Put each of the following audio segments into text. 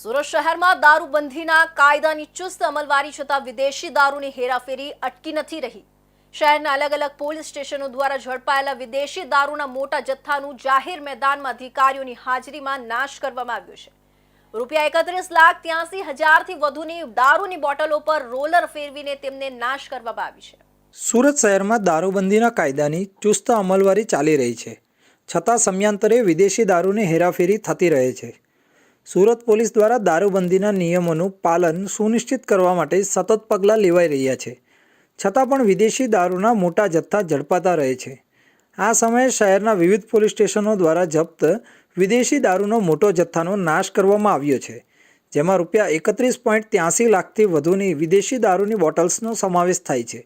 સુરત શહેરમાં દારૂબંધીના કાયદાની ચુસ્ત અમલવારી છતાં વિદેશી દારૂની હેરાફેરી અટકી નથી રહી. શહેરના અલગ અલગ પોલીસ સ્ટેશનો દ્વારા ઝડપાયેલા વિદેશી દારૂના મોટા જથ્થાનું જાહેર મેદાનમાં અધિકારીઓની હાજરીમાં નાશ કરવામાં આવ્યો છે. રૂપિયા એકત્રીસ લાખ ત્યાસી હજારથી વધુની દારૂની બોટલો પર રોલર ફેરવીને તેમને નાશ કરવામાં આવી છે. સુરત શહેરમાં દારૂબંધીના કાયદાની ચુસ્ત અમલવારી ચાલી રહી છે. છતાં સમયાંતરે વિદેશી દારૂની હેરાફેરી થતી રહે છે. સુરત પોલીસ દ્વારા દારૂબંધીના નિયમોનું પાલન સુનિશ્ચિત કરવા માટે સતત પગલાં લેવાઈ રહ્યા છે. છતાં પણ વિદેશી દારૂના મોટા જથ્થા ઝડપાતા રહે છે. આ સમયે શહેરના વિવિધ પોલીસ સ્ટેશનો દ્વારા જપ્ત વિદેશી દારૂનો મોટો જથ્થાનો નાશ કરવામાં આવ્યો છે, જેમાં રૂપિયા એકત્રીસ પોઈન્ટ ત્યાંસી લાખથી વધુની વિદેશી દારૂની બોટલ્સનો સમાવેશ થાય છે.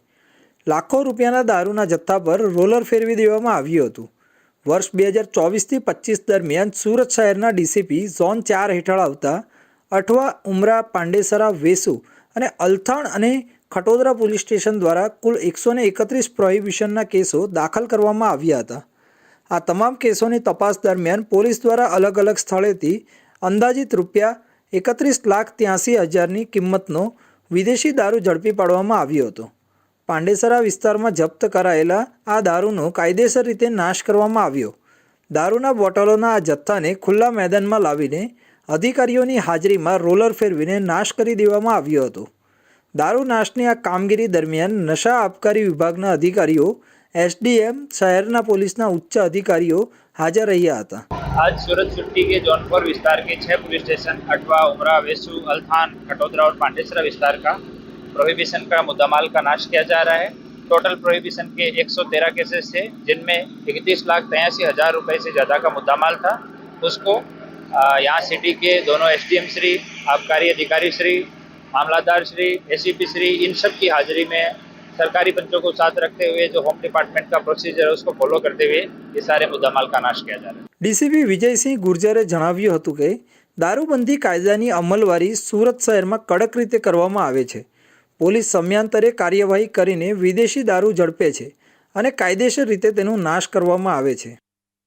લાખો રૂપિયાના દારૂના જથ્થા પર રોલર ફેરવી દેવામાં આવ્યું હતું. વર્ષ બે હજાર ચોવીસથી પચીસ દરમિયાન સુરત શહેરના ડીસીપી ઝોન ચાર હેઠળ આવતા અઠવા ઉમરા પાંડેસરા વેસુ અને અલથાણ અને ખટોદરા પોલીસ સ્ટેશન દ્વારા કુલ એકસો ને એકત્રીસ પ્રોહિબિશનના કેસો દાખલ કરવામાં આવ્યા હતા. આ તમામ કેસોની તપાસ દરમિયાન પોલીસ દ્વારા અલગ અલગ સ્થળેથી અંદાજિત રૂપિયા એકત્રીસ લાખ ત્યાંસી હજારની કિંમતનો વિદેશી દારૂ ઝડપી પાડવામાં આવ્યો હતો. પાંડેસરા વિસ્તારમાં જપ્ત કરાયેલા આ દારૂનો કાયદેસર રીતે નાશ કરવામાં આવ્યો દારૂના બોટલોના આ જથ્થાને ખુલ્લા મેદાનમાં લાવીને અધિકારીઓની હાજરીમાં રોલર ફેરવીને નાશ કરી દેવામાં આવ્યો હતો દારૂ નાશની આ કામગીરી દરમિયાન નશા આબકારી વિભાગના અધિકારીઓ એસડીએમ શહેરના પોલીસના ઉચ્ચ અધિકારીઓ હાજર રહ્યા હતા आज सूरत सिटी के जौनपुर विस्तार के छह पुलिस स्टेशन अठवा उमरा वेसू अल्थान खटोदरा और पांडेसरा विस्तार का प्रोहिबिशन का मुद्दामाल का नाश किया जा रहा है टोटल प्रोहिबिशन के 113 केसेस थे जिनमें इकतीस लाख तिरासी हज़ार रुपये से ज़्यादा का मुद्दामाल था उसको अ, यहाँ सिटी के दोनों एसडीएम श्री आबकारी अधिकारी श्री मामलादार श्री एसीपी श्री इन सब की हाजिरी में सरकारी पंचों को साथ रखते हुए जो होम डिपार्टमेंट का प्रोसीजर है उसको फॉलो करते हुए ये सारे मुद्दामाल का नाश किया जा रहा है ડીસીપી વિજયસિંહ ગુર્જરે જણાવ્યું હતું કે દારૂબંધી કાયદાની અમલવારી સુરત શહેરમાં કડક રીતે કરવામાં આવે છે પોલીસ સમયાંતરે કાર્યવાહી કરીને વિદેશી દારૂ ઝડપે છે અને કાયદેસર રીતે તેનો નાશ કરવામાં આવે છે.